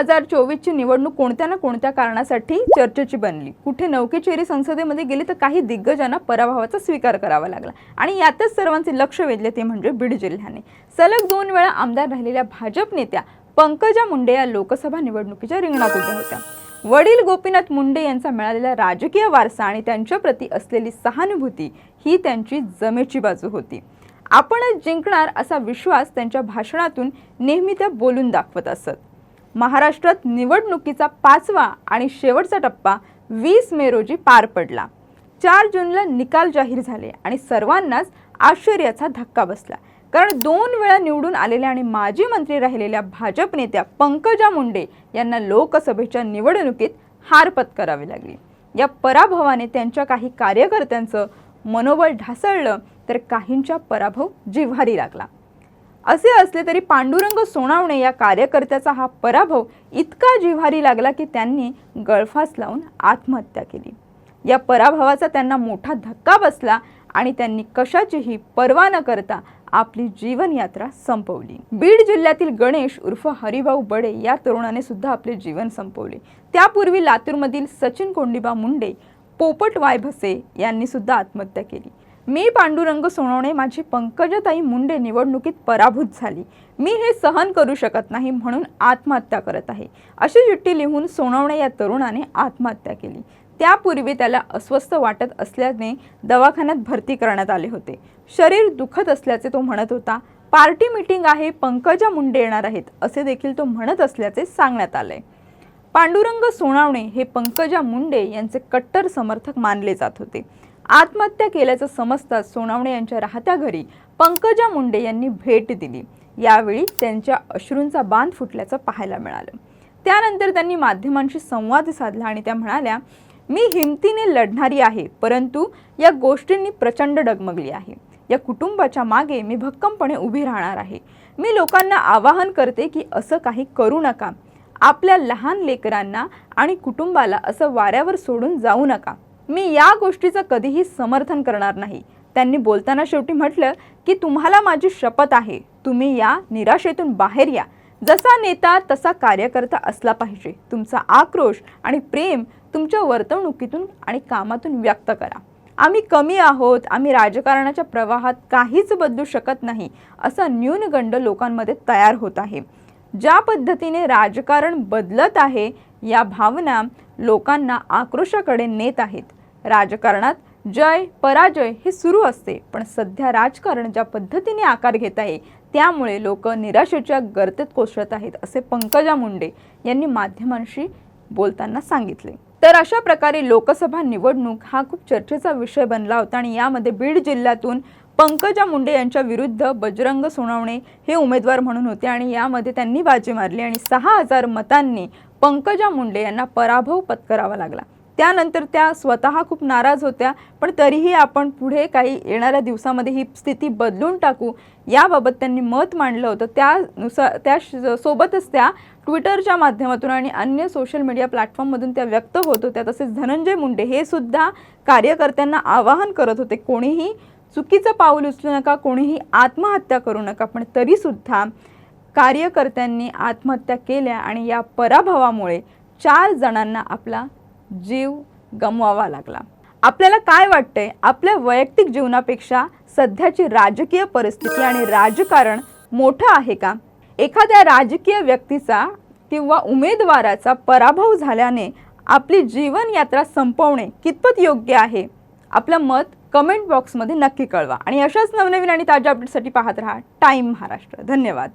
हजार चोवीसची निवडणूक कोणत्या ना कोणत्या कारणासाठी चर्चेची बनली? कुठे नौकेचेरी संसदेमध्ये गेली तर काही दिग्गजांना पराभवाचा स्वीकार करावा लागला. आणि यातच सर्वांचे लक्ष वेधले ते म्हणजे बीड जिल्ह्याने. सलग दोन वेळा आमदार राहिलेल्या भाजप नेत्या पंकजा मुंडे या लोकसभा निवडणुकीच्या रिंगणात उभ्या होत्या. वडील गोपीनाथ मुंडे यांचा मिळालेला राजकीय वारसा आणि त्यांच्याप्रती असलेली सहानुभूती ही त्यांची जमेची बाजू होती. आपणच जिंकणार असा विश्वास त्यांच्या भाषणातून नेहमी त्या बोलून दाखवत असत. महाराष्ट्रात निवडणुकीचा पाचवा आणि शेवटचा टप्पा वीस मे रोजी पार पडला. चार जूनला निकाल जाहीर झाले आणि सर्वांनाच आश्चर्याचा धक्का बसला. कारण दोन वेळा निवडून आलेल्या आणि माजी मंत्री राहिलेल्या भाजप नेत्या पंकजा मुंडे यांना लोकसभेच्या निवडणुकीत हार पत्करावी लागली. या पराभवाने त्यांच्या काही कार्यकर्त्यांचं मनोबल ढासळलं तर काहींचा पराभव जिव्हारी लागला. असे असले तरी पांडुरंग सोनावणे या कार्यकर्त्याचा हा पराभव इतका जिव्हारी लागला की त्यांनी गळफास लावून आत्महत्या केली. या पराभवाचा त्यांना मोठा धक्का बसला आणि त्यांनी कशाचीही पर्वा न करता आपली जीवनयात्रा संपवली. बीड जिल्ह्यातील गणेश उर्फ हरिभाऊ बडे या तरुणाने सुद्धा आपले जीवन संपवले. त्यापूर्वी लातूरमधील सचिन कोंडिबा मुंडे पोपट वाय भसे यांनी सुद्धा आत्महत्या केली. मी पांडुरंग सोनवणे माझी पंकजाताई मुंडे निवडणुकीत पराभूत झाली. मी हे सहन करू शकत नाही म्हणून आत्महत्या करत आहे. अशी चिठ्ठी लिहून सोनवणे या तरुणाने आत्महत्या केली. त्यापूर्वी त्याला अस्वस्थ वाटत असल्याने दवाखान्यात भरती करण्यात आले होते. शरीर दुखत असल्याचे तो म्हणत होता पार्टी मीटिंग आहे पंकजा मुंडे येणार आहेत असे देखील तो म्हणत असल्याचे सांगण्यात आले. पांडुरंग सोनावणे हे पंकजा मुंडे यांचे कट्टर समर्थक मानले जात होते. आत्महत्या केल्याचं समजताच सोनावणे यांच्या राहत्या घरी पंकजा मुंडे यांनी भेट दिली. यावेळी त्यांच्या अश्रूंचा बांध फुटल्याचं पाहायला मिळालं. त्यानंतर त्यांनी माध्यमांशी संवाद साधला आणि त्या म्हणाल्या मी हिमतीने लढणारी आहे परंतु या गोष्टींनी प्रचंड डगमगली आहे. या कुटुंबाच्या मागे मी भक्कमपणे उभी राहणार आहे. मी लोकांना आवाहन करते की असं काही करू नका. आपल्या लहान लेकरांना आणि कुटुंबाला असं वाऱ्यावर सोडून जाऊ नका. मी या गोष्टीचं कधीही समर्थन करणार नाही. त्यांनी बोलताना शेवटी म्हटलं की तुम्हाला माझी शपथ आहे. तुम्ही या निराशेतून बाहेर या. जसा नेता तसा कार्यकर्ता असला पाहिजे. तुमचा आक्रोश आणि प्रेम तुमच्या वर्तवणुकीतून आणि कामातून व्यक्त करा. आम्ही कमी आहोत. आम्ही राजकारणाच्या प्रवाहात काहीच बदलू शकत नाही. असा न्यूनगंड लोकांमध्ये तयार होत आहे. ज्या पद्धतीने राजकारण बदलत आहे या भावना लोकांना आक्रोशाकडे नेत आहेत. राजकारणात जय पराजय हे सुरू असते पण सध्या राजकारण ज्या पद्धतीने आकार घेत आहे त्यामुळे लोक निराशेच्या गर्तेत कोसळत आहेत असे पंकजा मुंडे यांनी माध्यमांशी बोलताना सांगितले. तर अशा प्रकारे लोकसभा निवडणूक हा खूप चर्चेचा विषय बनला होता आणि यामध्ये बीड जिल्ह्यातून पंकजा मुंडे यांच्या विरुद्ध बजरंग सोनावणे हे उमेदवार म्हणून होते आणि यामध्ये त्यांनी बाजी मारली आणि सहा हजार मतांनी पंकजा मुंडे यांना पराभव पत्करावा लागला. त्यानंतर त्या स्वतः खूप नाराज होत्या पण तरीही आपण पुढे काही येणाऱ्या दिवसामध्ये ही स्थिती बदलून टाकू याबाबत त्यांनी मत मांडलं होतं. त्यानुसार त्या श- सोबतच त्या ट्विटरच्या माध्यमातून आणि अन्य सोशल मीडिया प्लॅटफॉर्ममधून त्या व्यक्त होत होत्या. तसेच धनंजय मुंडे हे सुद्धा कार्यकर्त्यांना आवाहन करत होते कोणीही चुकीचं पाऊल उचलू नका कोणीही आत्महत्या करू नका पण तरीसुद्धा कार्यकर्त्यांनी आत्महत्या केल्या आणि या पराभवामुळे चार जणांना आपला जीव गमवावा लागला. आपल्याला काय वाटतंय? आपल्या वैयक्तिक जीवनापेक्षा सध्याची राजकीय परिस्थिती आणि राजकारण मोठं आहे का? एखाद्या राजकीय व्यक्तीचा किंवा उमेदवाराचा पराभव झाल्याने आपली जीवनयात्रा संपवणे कितपत योग्य आहे? आपलं मत कमेंट बॉक्समध्ये नक्की कळवा. आणि अशाच नवनवीन आणि ताज्या अपडेटसाठी पाहत राहा टाईम महाराष्ट्र. धन्यवाद.